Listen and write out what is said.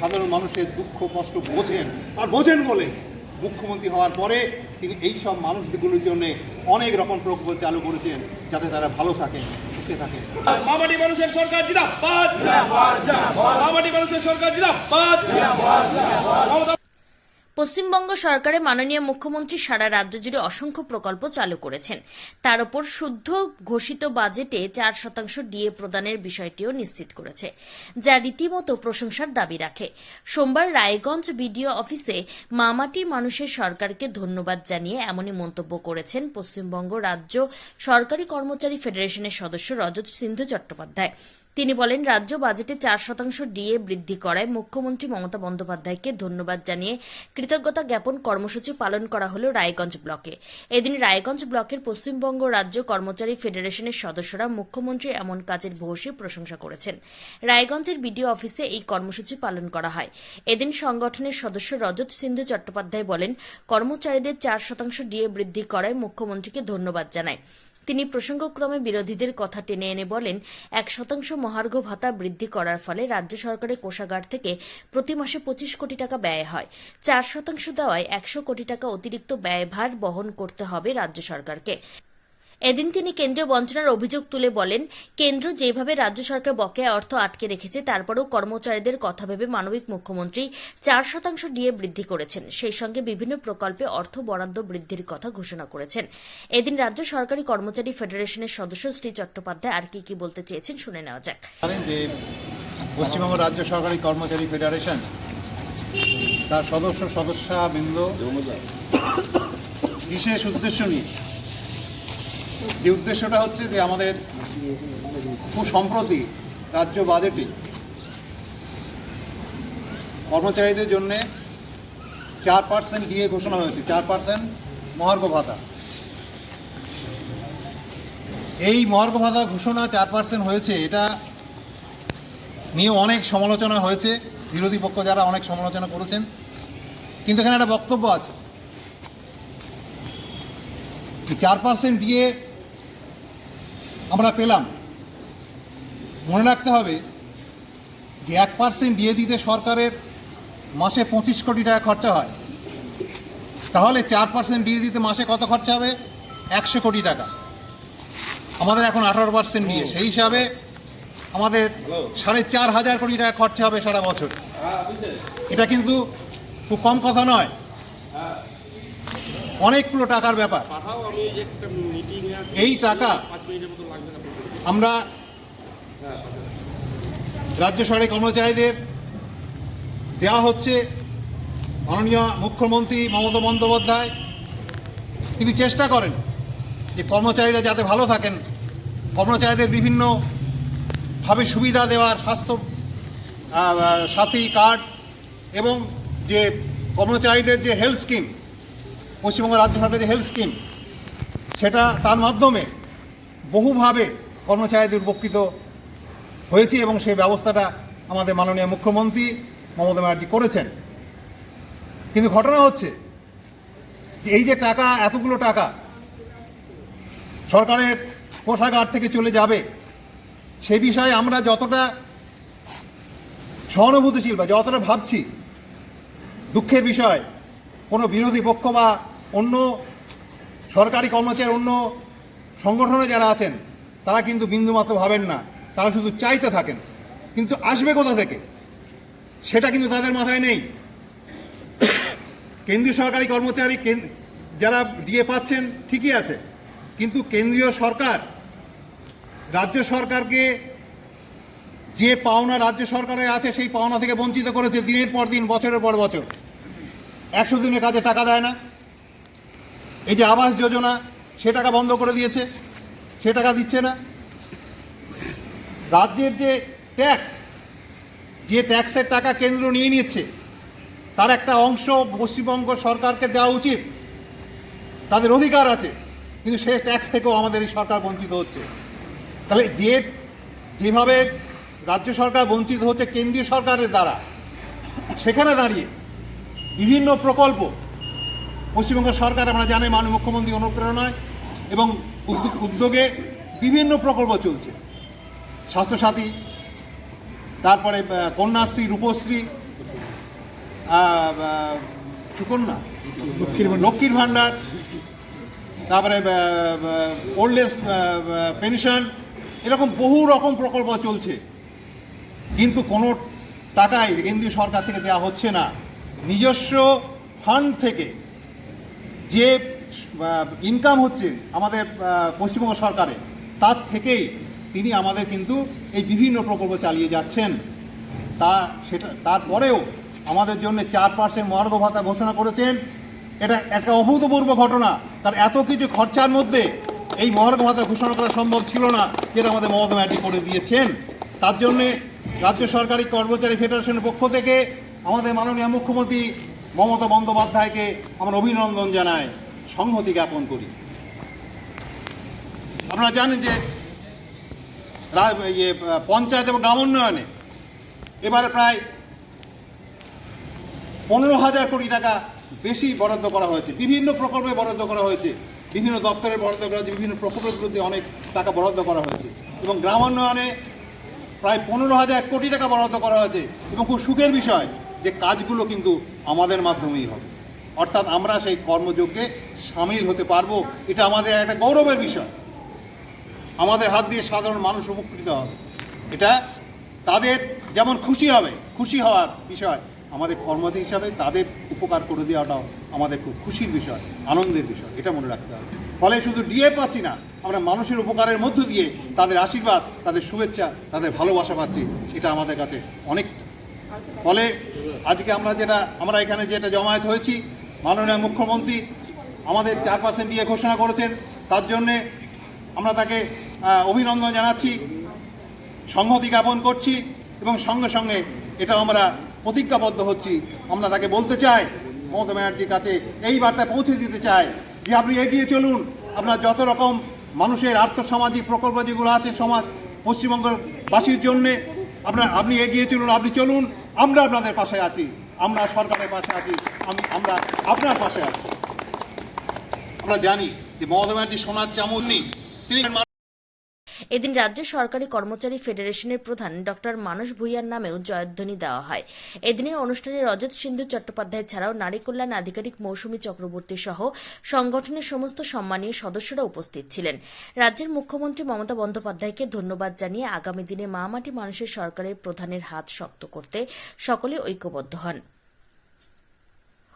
সাধারণ মানুষের দুঃখ কষ্ট বোঝেন আর বোঝেন বলে। মুখ্যমন্ত্রী হওয়ার পরে তিনি এই সব মানুষগুলোর জন্য অনেক রকম প্রকল্প চালু করেছেন যাতে তারা ভালো থাকেন সুখে থাকেন। মামাটি মানুষের সরকার জিন্দাবাদ মামাটি মানুষের সরকার মমতা পশ্চিমবঙ্গ সরকারের মাননীয় মুখ্যমন্ত্রী সারা রাজ্য জুড়ে অসংখ্য প্রকল্প চালু করেছেন। তার উপর শুদ্ধ ঘোষিত বাজেটে চার শতাংশ ডিএ প্রদানের বিষয়টিও নিশ্চিত করেছে, যা রীতিমতো প্রশংসার দাবি রাখে। সোমবার রায়গঞ্জ বিডিও অফিসে মামাটি মানুষের সরকারকে ধন্যবাদ জানিয়ে এমনই মন্তব্য করেছেন পশ্চিমবঙ্গ রাজ্য সরকারি কর্মচারী ফেডারেশনের সদস্য রজত সিন্ধু চট্টোপাধ্যায়। তিনি বলেন, রাজ্য বাজেটে চার শতাংশ ডিএ বৃদ্ধি করায় মুখ্যমন্ত্রী মমতা বন্দ্যোপাধ্যায়কে ধন্যবাদ জানিয়ে কৃতজ্ঞতা জ্ঞাপন কর্মসূচি পালন করা হল রায়গঞ্জ ব্লকে। এদিন রায়গঞ্জ ব্লকের পশ্চিমবঙ্গ রাজ্য কর্মচারী ফেডারেশনের সদস্যরা মুখ্যমন্ত্রীর এমন কাজের ভূয়সী প্রশংসা করেছেন। রায়গঞ্জের বিডিও অফিসে এই কর্মসূচি পালন করা হয়। এদিন সংগঠনের সদস্য রজত সিন্ধু চট্টোপাধ্যায় বলেন, কর্মচারীদের চার শতাংশ ডিএ বৃদ্ধি করায় মুখ্যমন্ত্রীকে ধন্যবাদ জানায়। তিনি প্রসঙ্গক্রমে বিরোধীদের কথা টেনে এনে বলেন, এক শতাংশ মহার্ঘ ভাতা বৃদ্ধি করার ফলে রাজ্য সরকারের কোষাগার থেকে প্রতি মাসে পঁচিশ কোটি টাকা ব্যয় হয়। চার শতাংশ দেওয়ায় একশো কোটি টাকা অতিরিক্ত ব্যয়ভার বহন করতে হবে রাজ্য সরকারকে। এদিন তিনি কেন্দ্রীয় বঞ্চনার অভিযোগ তুলে বলেন কেন্দ্র যেভাবে রাজ্য সরকার বকেয়া অর্থ আটকে রেখেছে তারপরেও কর্মচারীদের কথা ভেবে মানবিক মুখ্যমন্ত্রী চার শতাংশ ডিএ বৃদ্ধি করেছেন। সেই সঙ্গে বিভিন্ন প্রকল্পে অর্থ বরাদ্দ বৃদ্ধির কথা ঘোষণা করেছেন। এদিন রাজ্য সরকারি কর্মচারী ফেডারেশনের সদস্য শ্রী চট্টোপাধ্যায় আর কি কি বলতে চেয়েছেন শুনে নেওয়া যাক। পশ্চিমবঙ্গ রাজ্য সরকারি কর্মচারী ফেডারেশন তার সদস্য সদস্যবৃন্দ বিশেষ উদ্দেশ্য নিয়ে যে উদ্দেশ্যটা হচ্ছে যে আমাদের খুব সম্প্রতি রাজ্য বাজেটে কর্মচারীদের জন্যে চার পার্সেন্ট দিয়ে ঘোষণা হয়েছে, চার পার্সেন্ট মহার্ঘ ভাতা। এই মহার্ঘ ভাতা ঘোষণা চার পার্সেন্ট হয়েছে, এটা নিয়ে অনেক সমালোচনা হয়েছে, বিরোধী পক্ষ যারা অনেক সমালোচনা করেছেন। কিন্তু এখানে একটা বক্তব্য আছে। চার পার্সেন্ট দিয়ে আমরা পেলাম। মনে রাখতে হবে যে এক পার্সেন্ট দিয়ে দিতে সরকারের মাসে পঁচিশ কোটি টাকা খরচা হয়। তাহলে চার পার্সেন্ট দিয়ে দিতে মাসে কত খরচা হবে? একশো কোটি টাকা। আমাদের এখন আঠারো পার্সেন্ট দিয়ে। সেই হিসাবে আমাদের সাড়ে চার হাজার কোটি টাকা খরচা হবে সারা বছর। এটা কিন্তু খুব কম কথা নয়। অনেকগুলো টাকার ব্যাপার। এই টাকা আমরা রাজ্য সরকারি কর্মচারীদের দেওয়া হচ্ছে মাননীয় মুখ্যমন্ত্রী মমতা বন্দ্যোপাধ্যায়। তিনি চেষ্টা করেন যে কর্মচারীরা যাতে ভালো থাকেন, কর্মচারীদের বিভিন্নভাবে সুবিধা দেওয়ার স্বাস্থ্য সাথী কার্ড এবং যে কর্মচারীদের যে হেলথ স্কিম, পশ্চিমবঙ্গ রাজ্য সরকারের যে হেলথ স্কিম, সেটা তার মাধ্যমে বহুভাবে কর্মচারীদের উপকৃত হয়েছি এবং সেই ব্যবস্থাটা আমাদের মাননীয় মুখ্যমন্ত্রী মমতা ব্যানার্জি করেছেন। কিন্তু ঘটনা হচ্ছে এই যে টাকা, এতগুলো টাকা সরকারের কোষাগার থেকে চলে যাবে, সে বিষয়ে আমরা যতটা সহানুভূতিশীল বা যতটা ভাবছি, দুঃখের বিষয়, কোনো বিরোধী পক্ষ বা অন্য সরকারি কর্মচারী, অন্য সংগঠনে যারা আছেন তারা কিন্তু বিন্দুমাত্র ভাবেন না। তারা শুধু চাইতে থাকেন। কিন্তু আসবে কোথা থেকে? সেটা কিন্তু তাদের মাথায় নেই। কেন্দ্রীয় সরকারি কর্মচারী যারা দিয়ে পাচ্ছেন, ঠিকই আছে। কিন্তু কেন্দ্রীয় সরকার, রাজ্য সরকারকে যে পাওনা রাজ্য সরকারের আছে, সেই পাওনা থেকে বঞ্চিত করেছে দিনের পর দিন, বছরের পর বছর। একশো দিনের কাজে টাকা দেয় না। এই যে আবাস যোজনা, সে টাকা বন্ধ করে দিয়েছে। সে টাকা দিচ্ছে না। রাজ্যের যে ট্যাক্স যে ট্যাক্সের টাকা কেন্দ্র নিয়ে নিচ্ছে, তার একটা অংশ পশ্চিমবঙ্গ সরকারকে দেওয়া উচিত। তাদের অধিকার আছে, কিন্তু সে ট্যাক্স থেকেও আমাদের এই সরকার বঞ্চিত হচ্ছে। তাহলে যে, যেভাবে রাজ্য সরকার বঞ্চিত হচ্ছে কেন্দ্রীয় সরকারের দ্বারা, সেখানে দাঁড়িয়ে বিভিন্ন প্রকল্প পশ্চিমবঙ্গ সরকার আমরা জানি মাননীয় মুখ্যমন্ত্রী অনুপ্রেরণায় এবং উদ্যোগ- বিভিন্ন প্রকল্প চলছে। স্বাস্থ্যসাথী, তারপরে কন্যাশ্রী, রূপশ্রী সুকন্যা, লক্ষ্মীর ভাণ্ডার, তারপরে ওল্ড এজ পেনশন এরকম বহু রকম প্রকল্প চলছে। কিন্তু কোনো টাকাই কেন্দ্রীয় সরকার থেকে দেওয়া হচ্ছে না। নিজস্ব ফান্ড থেকে যে ইনকাম হচ্ছে আমাদের পশ্চিমবঙ্গ সরকারে, তার থেকেই তিনি আমাদের কিন্তু এই বিভিন্ন প্রকল্প চালিয়ে যাচ্ছেন। তা সেটা, তারপরেও আমাদের জন্য চার পার্সেন্ট মহার্ঘ ভাতা ঘোষণা করেছেন। এটা একটা অভূতপূর্ব ঘটনা, কারণ এত কিছু খরচার মধ্যে এই মহার্ঘ ভাতা ঘোষণা করা সম্ভব ছিল না, যেটা আমাদের মমতা ব্যানার্জি করে দিয়েছেন। তার জন্যে রাজ্য সরকারি কর্মচারী ফেডারেশনের পক্ষ থেকে আমাদের মাননীয় মুখ্যমন্ত্রী মমতা বন্দ্যোপাধ্যায়কে আমরা অভিনন্দন জানাই। সংহতি জ্ঞাপন করি। আপনারা জানেন যে ইয়ে পঞ্চায়েত এবং গ্রাম উন্নয়নে এবারে প্রায় পনেরো হাজার কোটি টাকা বেশি বরাদ্দ করা হয়েছে। বিভিন্ন প্রকল্পে বরাদ্দ করা হয়েছে। বিভিন্ন দপ্তরে বরাদ্দ করা হয়েছে। বিভিন্ন প্রকল্পের প্রকল্পগুলোতে অনেক টাকা বরাদ্দ করা হয়েছে। এবং গ্রামান্বয়নে প্রায় পনেরো হাজার কোটি টাকা বরাদ্দ করা হয়েছে। এবং খুব সুখের বিষয় যে কাজগুলো কিন্তু আমাদের মাধ্যমেই হবে। অর্থাৎ আমরা সেই কর্মযোগ্যে সামিল হতে পারব, এটা আমাদের একটা গৌরবের বিষয়। আমাদের হাত দিয়ে সাধারণ মানুষ উপকৃত হবে। এটা তাদের যেমন খুশি হবে, খুশি হওয়ার বিষয়, আমাদের কর্মচারী হিসাবে তাদের উপকার করে দেওয়াটাও আমাদের খুব খুশির বিষয়, আনন্দের বিষয়, এটা মনে রাখতে হবে। ফলে শুধু ডিএ পাচ্ছি না, আমরা মানুষের উপকারের মধ্য দিয়ে তাদের আশীর্বাদ, তাদের শুভেচ্ছা, তাদের ভালোবাসা পাচ্ছি এটা আমাদের কাছে অনেক। ফলে আজকে আমরা যেটা, আমরা এখানে যেটা জমায়েত হয়েছি, মাননীয় মুখ্যমন্ত্রী আমাদের চার পার্সেন্ট দিয়ে ঘোষণা করেছেন। তার জন্যে আমরা তাকে অভিনন্দন জানাচ্ছি, সংহতি জ্ঞাপন করছি এবং সঙ্গে সঙ্গে এটা আমরা প্রতিজ্ঞাবদ্ধ হচ্ছি। আমরা তাকে বলতে চাই, মমতা ব্যানার্জির কাছে এই বার্তা পৌঁছে দিতে চাই যে আপনি এগিয়ে চলুন। আপনার যত রকম মানুষের আর্থসামাজিক প্রকল্প যেগুলো আছে সমাজ, পশ্চিমবঙ্গের বাসীর জন্যে, আপনার, আপনি এগিয়ে চলুন, আপনি চলুন, আমরা আপনাদের পাশে আছি। আমরা সরকারের পাশে আছি, আমি, আমরা আপনার পাশে আছি। আমরা জানি যে মমতা ব্যানার্জি সোনার চামচ নেই তিনি এদিন রাজ্য সরকারি কর্মচারী ফেডারেশনের প্রধান ডক্টর মানস ভূঁইয়ার নামেও জয়ধ্বনি দেওয়া হয়। এদিনের অনুষ্ঠানে রজত সিন্ধু চট্টোপাধ্যায় ছাড়াও নারী কল্যাণ আধিকারিক মৌসুমী চক্রবর্তী সহ সংগঠনের সমস্ত সম্মানীয় সদস্যরা উপস্থিত ছিলেন। রাজ্যের মুখ্যমন্ত্রী মমতা বন্দ্যোপাধ্যায়কে ধন্যবাদ জানিয়ে আগামী দিনে মামাটি মানুষের সরকারের প্রধানের হাত শক্ত করতে সকলে ঐক্যবদ্ধ হন।